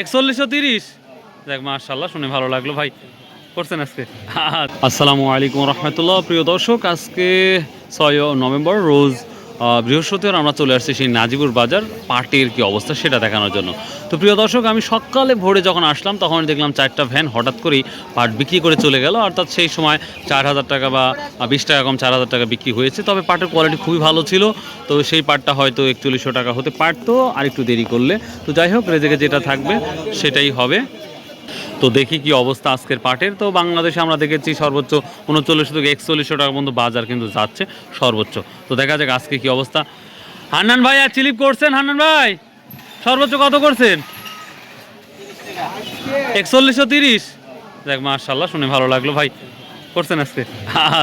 একচল্লিশশো তিরিশ। দেখ মার্শাল্লাহ শুনে ভালো লাগল ভাই। করছেন আজকে? আসসালামু আলাইকুম রহমতুল্লাহ, প্রিয় দর্শক, আজকে ছয় নভেম্বর, রোজ বৃহস্পতিবার আমরা চলে আসছি সেই নাজিবুর বাজার, পাটের কি অবস্থা সেটা দেখানোর জন্য। তো প্রিয় দর্শক, আমি সকালে ভোরে যখন আসলাম, তখন দেখলাম চারটা ভ্যান হঠাৎ করেই পাট বিক্রি করে চলে গেল। অর্থাৎ সেই সময় চার হাজার টাকা বা বিশ টাকা কম চার হাজার টাকা বিক্রি হয়েছে। তবে পাটের কোয়ালিটি খুবই ভালো ছিল। তো সেই পাটটা হয়তো একচল্লিশশো টাকা হতে পারতো। আর একটু দেরি করলে। তো যাই হোক, রেজেকে যেটা থাকবে সেটাই হবে। তো দেখি কি অবস্থা আজকের পাটের। তো বাংলাদেশে আমরা দেখেছি সর্বোচ্চ উনচল্লিশ থেকে একচল্লিশশো টাকা পর্যন্ত বাজার কিন্তু যাচ্ছে সর্বোচ্চ। তো দেখা যাক আজকে কি অবস্থা। হান্নান ভাই আর চিলিপ করছেন হান্নান ভাই? সর্বোচ্চ কত করছেন? একচল্লিশশো তিরিশ? দেখ মার্শাল্লাহ শুনে ভালো লাগল ভাই। করছেন আজকে?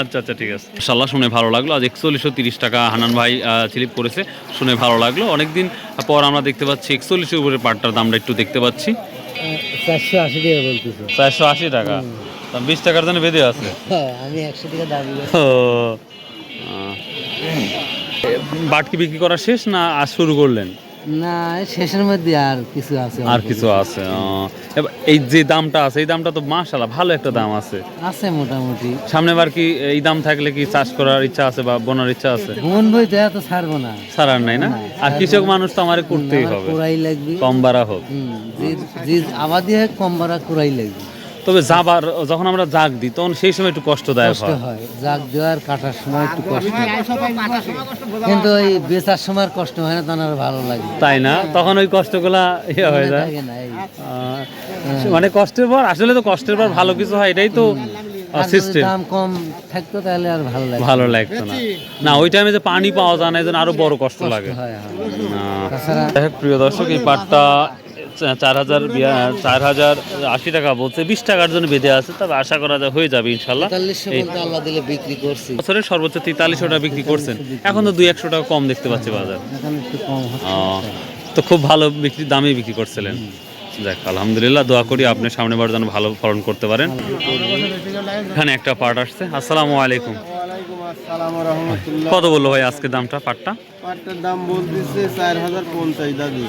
আচ্ছা আচ্ছা ঠিক আছে। মার্শাল্লাহ শুনে ভালো লাগল। আজ একচল্লিশশো তিরিশ টাকা হানান ভাই স্লিপ করেছে। শুনে ভালো লাগল। অনেকদিন পর আমরা দেখতে পাচ্ছি একচল্লিশের উপরে পাটটার দামটা একটু দেখতে পাচ্ছি। চারশো আশি টাকা বলতেছে। চারশো আশি টাকা? বিশ টাকার জন্য বেঁধে আছে। হ্যাঁ, আমি একশো টাকা দাবি। ও বাটকি বিক্রি করা শেষ না আজ শুরু করলেন? না শেষের মধ্যে আর কিছু আছে আর কিছু। আছে এই যে দামটা আছে এই দামটা তো ভালো একটা দাম আছে। আছে মোটামুটি। সামনে বার কি এই দাম থাকলে কি চাষ করার ইচ্ছা আছে বা বোনার ইচ্ছা আছে? বই দেয়া তো ছাড়বো না। ছাড়ার নাই না? আর কৃষক মানুষ তো আমার করতেই হবে। কোরাই লাগবে। কম বাড়া হোক। যে- আবাদি হয় কম ভাড়া কোরাই লাগবে। তবে যাবার যখন আমরা জাগ দিই তখন সেই সময় একটু কষ্টদায়ক কষ্ট হয়। হয়। জাগ দেওয়ার কাটার সময় একটু কষ্ট কিন্তু ওই বেচার সময় কষ্ট হয় না তখন আর ভালো লাগে। তাই না? তখন ওই কষ্টগুলা ইয়ে হয়ে যায়। মানে কষ্টের পর আসলে তো কষ্টের পর ভালো কিছু হয় এটাই তো সিস্টেম দাম কম থাকতো তাহলে আর ভালো লাগে ভালো লাগতো না। না ওই টাইমে যে পানি পাওয়া যায় না এই জন্য আরও বড় কষ্ট লাগে। হয় হয়। প্রিয় দর্শক এই পাটটা চার হাজার চার হাজার আশি টাকা বলছে বিশ টাকার জন্য বেঁধে আছে তবে আশা করা যায় হয়ে যাবে ইনশাল্লাহ। আল্লাহ দিলে বিক্রি করছি। বছরের সর্বোচ্চ তেতাল্লিশশো টাকা বিক্রি করছেন। এখন তো দুই একশো টাকা কম দেখতে পাচ্ছি বাজার। এখন একটু কম হচ্ছে। ও, তো খুব ভালো বিক্রি দামে বিক্রি করছিলেন। যাক আলহামদুলিল্লাহ দোয়া করি আপনি সামনে বার যেন ভালো ফলন করতে পারেন। এখানে একটা পাট আসছে। আসসালামু আলাইকুম। ওয়ালাইকুম আসসালাম রহমতুল্লাহ কত বলল ভাই আজকে দামটা পাটটা? পাটটার দাম বলতেছে চার হাজার পঞ্চাশ দাদু।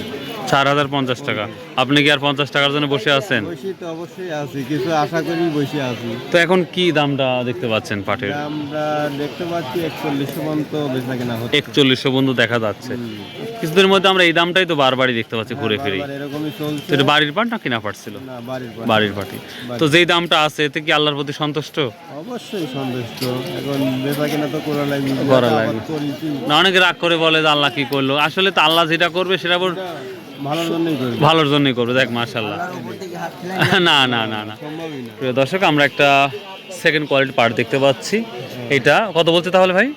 চার হাজার পঞ্চাশ টাকা। আপনি কি আর পঞ্চাশ টাকার জন্য বসে আছেন? বসে তো অবশ্যই আছি কিছু আশা করি বসে আছি। তো এখন কি দামটা দেখতে পাচ্ছেন পাটের? আমরা দেখতে পাচ্ছি একচল্লিশশো পর্যন্ত বেচা কেনা হচ্ছে। একচল্লিশশো বন্ধু দেখা যাচ্ছে। কিছুদিনের মধ্যে আমরা এই দামটাই তো বারবারই দেখতে পাচ্ছি ঘুরে ফিরে এরকমই চলছে। এটা বাড়ির পাট না কিনা পাট ছিল? না বাড়ির পাট। বাড়ির পাটি তো যেই দামটা আছে এতে কি আল্লাহর প্রতি সন্তুষ্ট? অবশ্যই সন্তুষ্ট। এখন বেচা কেনা তো করা লাগবে। করা লাগবে। না অনেকে রাগ করে বলে যে আল্লাহ কি করল। আসলে তো আল্লাহ যেটা করবে সেটা ভালোর জন্যই করবে। দেখ মাশাল্লাহ না না না না। প্রিয় দর্শক আমরা একটা সেকেন্ড কোয়ালিটি পার্ট দেখতে পাচ্ছি। এটা কত বলছে তাহলে ভাই?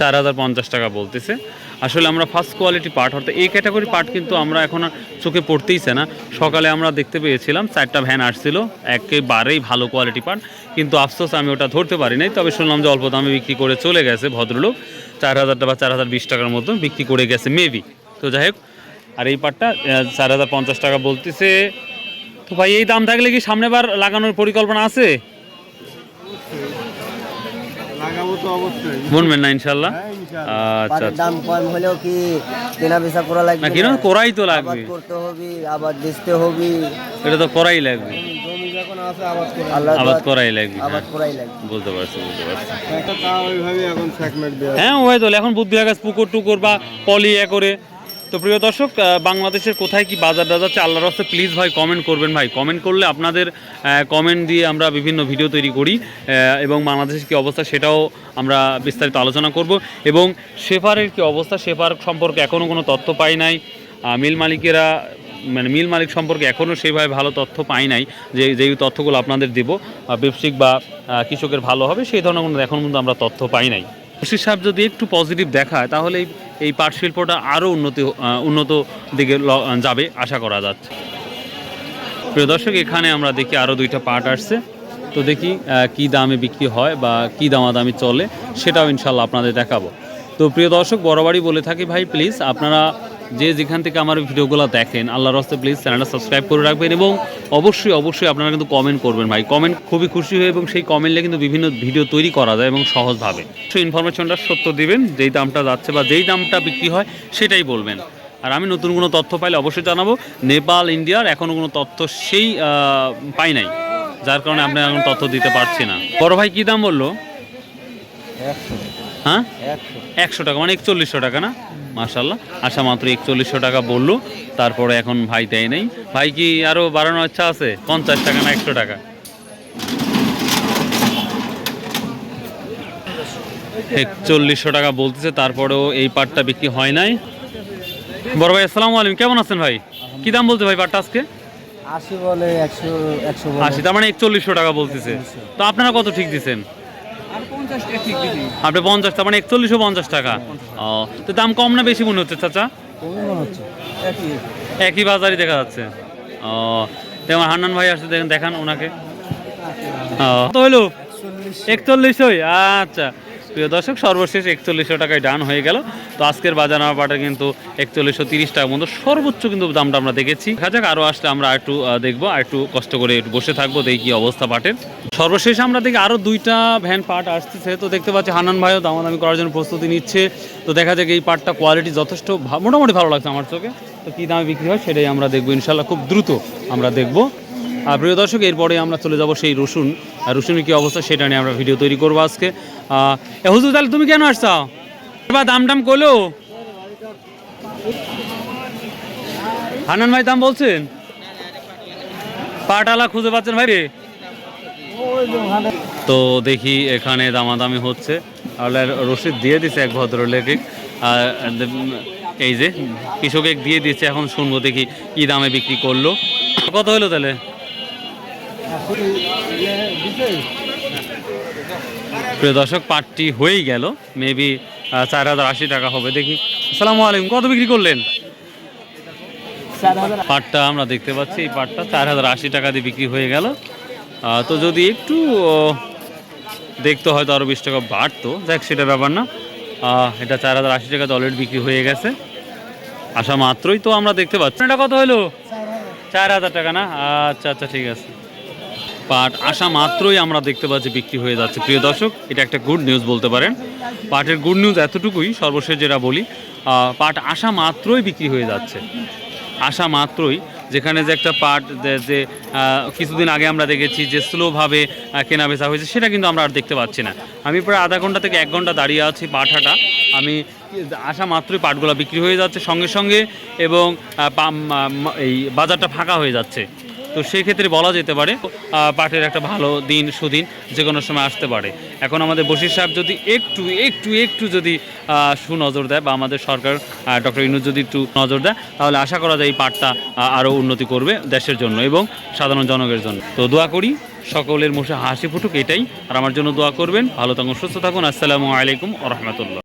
চার হাজার পঞ্চাশ। টাকা বলতেছে। আসলে আমরা ফার্স্ট কোয়ালিটি পার্ট অর্থাৎ এই ক্যাটাগরি পার্ট কিন্তু আমরা এখন আর চোখে পড়তেইছে না। সকালে আমরা দেখতে পেয়েছিলাম চারটা ভ্যান আসছিল একেবারেই ভালো কোয়ালিটি পার্ট কিন্তু আফসোস আমি ওটা ধরতে পারি নাই। তবে শুনলাম যে অল্প দামে বিক্রি করে চলে গেছে ভদ্রলোক। চার হাজার টাকা বা চার হাজার বিশ টাকার মতো বিক্রি করে গেছে মেবি তো যাই হোক আর এই পার্টটা চার হাজার পঞ্চাশ টাকা বলতেছে। তো ভাই এই দাম থাকলে কি সামনেবার লাগানোর পরিকল্পনা আছে? লাগাবো তো অবশ্যই। বুনবেন না ইনশাল্লাহ? হ্যাঁ, আচ্ছা আচ্ছা। দাম কম হলেও কি কেনা বেচা করা লাগবে না কিনা করাই তো লাগবে। করতে হবে আবার বেচতে হবে। এটা তো করাই লাগবে। জমি যখন আছে আবাদ করে আল্লাহ আবাদ তো করাই লাগবে আবাদ হ্যাঁ, করাই লাগবে। বুঝতে পারছি বুঝতে পারছি। একটা তা ওইভাবে এখন হ্যাঁ ওই তো এখন বুদ্ধি গেছে পুকুর টুকুর বা পলি এ করে তো প্রিয় দর্শক বাংলাদেশের কোথায় কি বাজার টাজার আছে আল্লাহর প্লিজ ভাই কমেন্ট করবেন ভাই। কমেন্ট করলে আপনাদের কমেন্ট দিয়ে আমরা বিভিন্ন ভিডিও তৈরি করি এবং বাংলাদেশের কি অবস্থা সেটাও আমরা বিস্তারিত আলোচনা করব। এবং শেফারের কি অবস্থা, শেফার সম্পর্কে এখনও কোনো তথ্য পাই নাই। মিল মালিকেরা মানে মিল মালিক সম্পর্কে এখনও সেইভাবে ভালো তথ্য পাই নাই, যে যেই তথ্যগুলো আপনাদের দেবো। ব্যবসায়িক বা কৃষকের ভালো হবে, সেই ধরনের কোনো এখন পর্যন্ত আমরা তথ্য পাই নাই। বশির সাহেব যদি একটু পজিটিভ দেখায়, তাহলে এই- পাট শিল্পটা আরও উন্নতি উন্নত দিকে যাবে, আশা করা যাচ্ছে। প্রিয় দর্শক, এখানে আমরা দেখি আরও দুইটা পাট আসছে। তো দেখি কি দামে বিক্রি হয় বা কি দামাদামি চলে, সেটাও ইনশাল্লাহ আপনাদের দেখাবো। তো প্রিয় দর্শক, বরাবরই বলে থাকি ভাই প্লিজ আপনারা যে যেখান থেকে আমার ভিডিওগুলো দেখেন আল্লাহ রাস্তে প্লিজ চ্যানেলটা সাবস্ক্রাইব করে রাখবেন এবং অবশ্যই অবশ্যই আপনারা কিন্তু কমেন্ট করবেন ভাই। কমেন্ট খুবই খুশি হয়ে এবং সেই কমেন্টে কিন্তু বিভিন্ন ভিডিও তৈরি করা যায় এবং সহজভাবে। সেই ইনফরমেশনটা সত্য দিবেন যেই দামটা যাচ্ছে বা যেই দামটা বিক্রি হয় সেটাই বলবেন। আর আমি নতুন কোনো তথ্য পাইলে অবশ্যই জানাব নেপাল ইন্ডিয়ার এখনও কোনো তথ্য সেই পাই নাই যার কারণে আপনি এখন তথ্য দিতে পারছি না। বড় ভাই কী দাম বলল? হ্যাঁ? একশো টাকা মানে একচল্লিশশো টাকা না? মাশাল্লাহ আশা মাত্র একচল্লিশশো টাকা বলল। তারপরে এখন ভাই দেয় নেই। ভাই কি আরও বাড়ানোর ইচ্ছা আছে? পঞ্চাশ টাকা না একশো টাকা? একচল্লিশশো টাকা বলতেছে তারপরেও এই পাটটা বিক্রি হয় নাই। বড় ভাই আসসালামু আলাইকুম। কেমন আছেন ভাই? কি দাম বলতে ভাই পাটটা আজকে? আশি বলে একশো একশো আশি তার মানে একচল্লিশশো টাকা বলতেছে। তো আপনারা কত ঠিক দিচ্ছেন আপনি পঞ্চাশ টাকা মানে একচল্লিশশো পঞ্চাশ টাকা। ও তো দাম কম না বেশি মনে হচ্ছে চাচা? একই বাজারই দেখা যাচ্ছে। ও আমার হান্নান ভাই আসছে দেখেন দেখান ওনাকে। ও তো হলো? একচল্লিশশোই? আচ্ছা। প্রিয় দর্শক, সর্বশেষ একচল্লিশশো টাকায় ডান হয়ে গেল। তো আজকের বাজার আমার পাটা কিন্তু একচল্লিশশো তিরিশ টাকার মতো সর্বোচ্চ কিন্তু দামটা আমরা দেখেছি। দেখা যাক, আরও আসলে আমরা একটু দেখব আর একটু কষ্ট করে একটু বসে থাকব, দেখি কী অবস্থা পাটের। সর্বশেষ আমরা দেখি আরও দুইটা ভ্যান পাট আসতেছে। তো দেখতে পাচ্ছি হান্নান ভাইও দামাদামি করার জন্য প্রস্তুতি নিচ্ছে। তো দেখা যাক এই পাটটা কোয়ালিটি যথেষ্ট মোটামুটি ভালো লাগছে আমার চোখে। তো কী দামে বিক্রি হয় সেটাই আমরা দেখব, ইনশাল্লাহ খুব দ্রুত আমরা দেখব। আর প্রিয় দর্শক, এরপরে আমরা চলে যাব সেই রসুন। আর রসুনের কী অবস্থা সেটা নিয়ে আমরা ভিডিও তৈরি করব আজকে। হুজুর, তাহলে তুমি কেন আসছাও এবার দাম টাম করল? হানান ভাই দাম বলছেন? পাটালা খুঁজে পাচ্ছেন ভাই রে। তো দেখি এখানে দামাদামি হচ্ছে। আর রসিদ দিয়ে দিছে এক ভদ্রলোকে আর এই যে কৃষকে দিয়ে দিচ্ছে এখন শুনব দেখি কি দামে বিক্রি করল। কত হলো তাহলে? প্রিয় দর্শক পাটটি হয়েই গেল। মেবি চার হাজার আশি টাকা হবে। দেখি। আসসালামু আলাইকুম। কত বিক্রি করলেন? পাটটা আমরা দেখতে পাচ্ছি। এই পাটটা চার হাজার আশি টাকা দিয়ে বিক্রি হয়ে গেল। তো যদি একটু দেখতে হয়তো আরও বিশ টাকা বাড়তো। দেখ সেটা ব্যাপার না। এটা চার হাজার আশি টাকা অলরেডি বিক্রি হয়ে গেছে। আসা মাত্রই তো আমরা দেখতে পাচ্ছি। এটা কত হলো? চার হাজার টাকা না? আচ্ছা আচ্ছা ঠিক আছে। পাট আসা মাত্রই আমরা দেখতে পাচ্ছি বিক্রি হয়ে যাচ্ছে। প্রিয় দর্শক, এটা একটা গুড নিউজ বলতে পারেন। পাটের গুড নিউজ এতটুকুই, সর্বশেষ যেটা বলি পাট আসা মাত্রই বিক্রি হয়ে যাচ্ছে। আসা মাত্রই, যেখানে যে একটা পাট যে- কিছুদিন আগে আমরা দেখেছি যে স্লোভাবে কেনা বেচা হয়েছে, সেটা কিন্তু আমরা আর দেখতে পাচ্ছি না। আমি প্রায় আধা ঘণ্টা থেকে এক ঘণ্টা দাঁড়িয়ে আছি পাঠাটা। আমি আসা মাত্রই পাটগুলো বিক্রি হয়ে যাচ্ছে। সঙ্গে সঙ্গে এবং এই বাজারটা ফাঁকা হয়ে যাচ্ছে। তো সেই ক্ষেত্রে বলা যেতে পারে পাটের একটা ভালো দিন, সুদিন যে কোনো সময় আসতে পারে। এখন আমাদের বশির সাহেব যদি একটু একটু একটু যদি সুনজর দেয় বা আমাদের সরকার ডক্টর ইনু যদি একটু নজর দেয়, তাহলে আশা করা যায় এই পাটটা আরও উন্নতি করবে দেশের জন্য এবং সাধারণ জনগণের জন্য। তো দোয়া করি সকলের মুখে হাসি ফুটুক, এটাই। আর আমার জন্য দোয়া করবেন। ভালো থাকুন, সুস্থ থাকুন। আসসালামু আলাইকুম রহমতুল্লাহ।